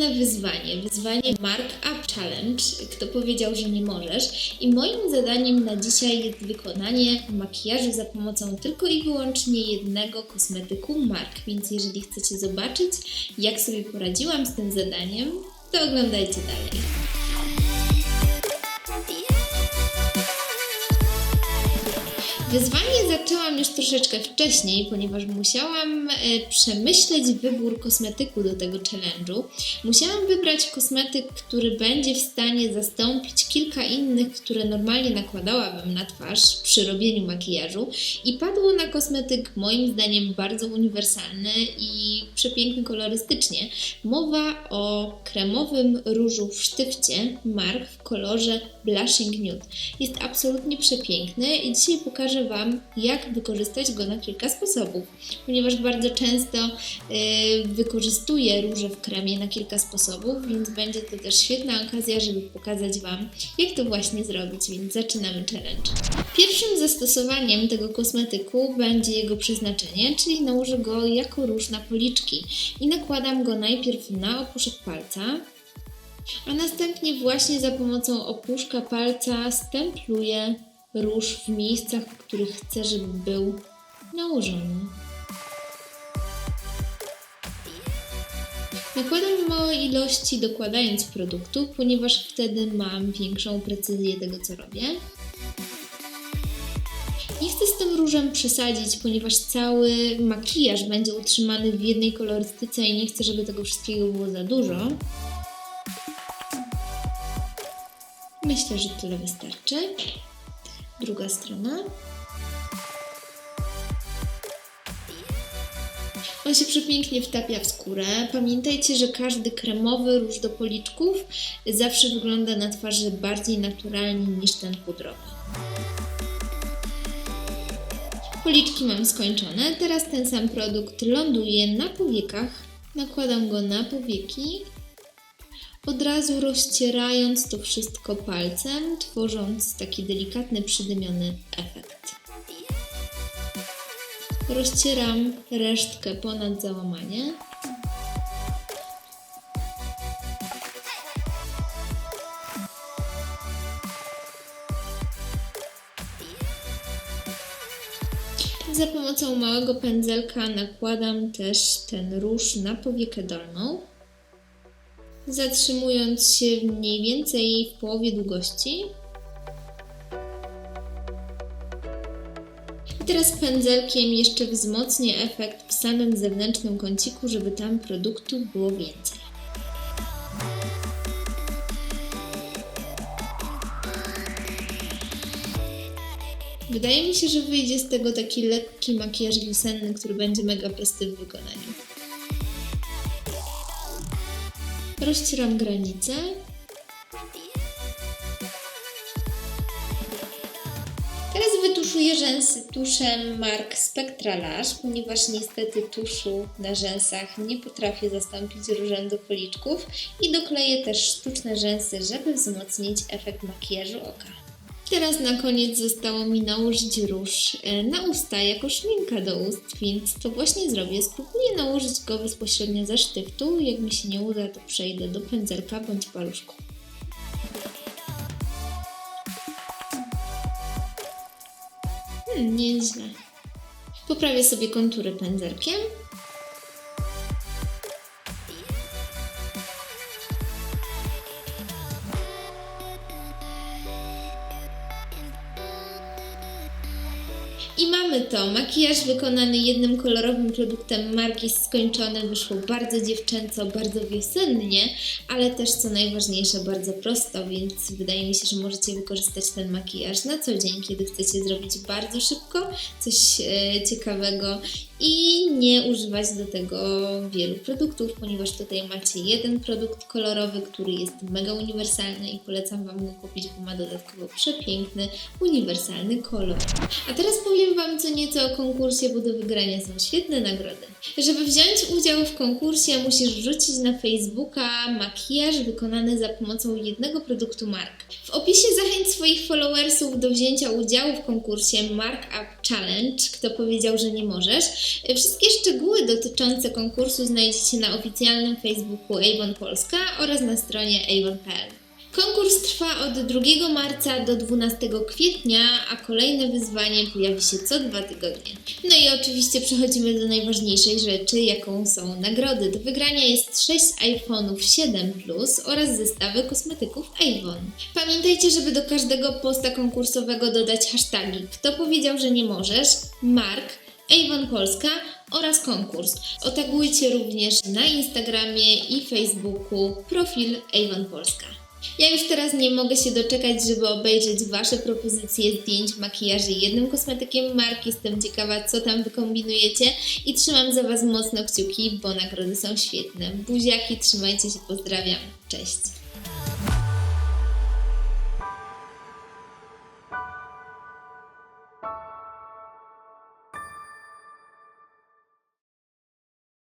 wykonać wyzwanie. Wyzwanie Mark Up Challenge. Kto powiedział, że nie możesz? I moim zadaniem na dzisiaj jest wykonanie makijażu za pomocą tylko i wyłącznie jednego kosmetyku Mark. Więc jeżeli chcecie zobaczyć, jak sobie poradziłam z tym zadaniem, to oglądajcie dalej. Wyzwanie zaczęłam już troszeczkę wcześniej, ponieważ musiałam e, przemyśleć wybór kosmetyku do tego challenge'u. Musiałam wybrać kosmetyk, który będzie w stanie zastąpić kilka innych, które normalnie nakładałabym na twarz przy robieniu makijażu. I padło na kosmetyk moim zdaniem bardzo uniwersalny i przepiękny kolorystycznie. Mowa o kremowym różu w sztywcie Mark w kolorze Blushing Nude. Jest absolutnie przepiękny i dzisiaj pokażę Wam, jak wykorzystać go na kilka sposobów, ponieważ bardzo często y, wykorzystuję róże w kremie na kilka sposobów, więc będzie to też świetna okazja, żeby pokazać Wam, jak to właśnie zrobić, więc zaczynamy challenge. Pierwszym zastosowaniem tego kosmetyku będzie jego przeznaczenie, czyli nałożę go jako róż na policzki i nakładam go najpierw na opuszek palca, a następnie właśnie za pomocą opuszka palca stempluję róż w miejscach, w których chcę, żeby był nałożony. Nakładam małe ilości dokładając produktu, ponieważ wtedy mam większą precyzję tego, co robię. Nie chcę z tym różem przesadzić, ponieważ cały makijaż będzie utrzymany w jednej kolorystyce i nie chcę, żeby tego wszystkiego było za dużo. Myślę, że tyle wystarczy. Druga strona. On się przepięknie wtapia w skórę. Pamiętajcie, że każdy kremowy róż do policzków zawsze wygląda na twarzy bardziej naturalnie niż ten pudrowy. Policzki mam skończone. Teraz ten sam produkt ląduje na powiekach. Nakładam go na powieki od razu rozcierając to wszystko palcem, tworząc taki delikatny, przydymiony efekt. Rozcieram resztkę ponad załamanie. Za pomocą małego pędzelka nakładam też ten róż na powiekę dolną zatrzymując się mniej więcej w połowie długości. I teraz pędzelkiem jeszcze wzmocnię efekt w samym zewnętrznym kąciku, żeby tam produktu było więcej. Wydaje mi się, że wyjdzie z tego taki lekki makijaż wiosenny, który będzie mega prosty w wykonaniu. Rozcieram granicę. Teraz wytuszuję rzęsy tuszem Mark Spectra Lash, ponieważ niestety tuszu na rzęsach nie potrafię zastąpić różem do policzków i dokleję też sztuczne rzęsy, żeby wzmocnić efekt makijażu oka. Teraz na koniec zostało mi nałożyć róż e, na usta jako szminka do ust, więc to właśnie zrobię. Spróbuję nałożyć go bezpośrednio ze sztyftu. Jak mi się nie uda, to przejdę do pędzelka bądź paluszku. Hmm, nieźle. Poprawię sobie kontury pędzelkiem. I mamy to. Makijaż wykonany jednym kolorowym produktem marki skończony. Wyszło bardzo dziewczęco, bardzo wiosennie, ale też co najważniejsze, bardzo prosto, więc wydaje mi się, że możecie wykorzystać ten makijaż na co dzień, kiedy chcecie zrobić bardzo szybko coś e, ciekawego i nie używać do tego wielu produktów, ponieważ tutaj macie jeden produkt kolorowy, który jest mega uniwersalny i polecam Wam go kupić, bo ma dodatkowo przepiękny, uniwersalny kolor. A teraz powiem Wam co nieco o konkursie, bo do wygrania są świetne nagrody. Żeby wziąć udział w konkursie, musisz wrzucić na Facebooka makijaż wykonany za pomocą jednego produktu mark. W opisie zachęć swoich followersów do wzięcia udziału w konkursie Mark Up Challenge. Kto powiedział, że nie możesz? Wszystkie szczegóły dotyczące konkursu znajdziecie na oficjalnym Facebooku Avon Polska oraz na stronie avon.pl. Konkurs trwa od 2 marca do 12 kwietnia, a kolejne wyzwanie pojawi się co dwa tygodnie. No i oczywiście przechodzimy do najważniejszej rzeczy, jaką są nagrody. Do wygrania jest 6 iPhone'ów 7 Plus oraz zestawy kosmetyków Avon. Pamiętajcie, żeby do każdego posta konkursowego dodać hashtagi Kto powiedział, że nie możesz? Mark, Avon Polska oraz konkurs. Otagujcie również na Instagramie i Facebooku profil Avon Polska. Ja już teraz nie mogę się doczekać, żeby obejrzeć Wasze propozycje zdjęć makijaży jednym kosmetykiem marki. Jestem ciekawa, co tam wykombinujecie i trzymam za Was mocno kciuki, bo nagrody są świetne. Buziaki, trzymajcie się, pozdrawiam. Cześć!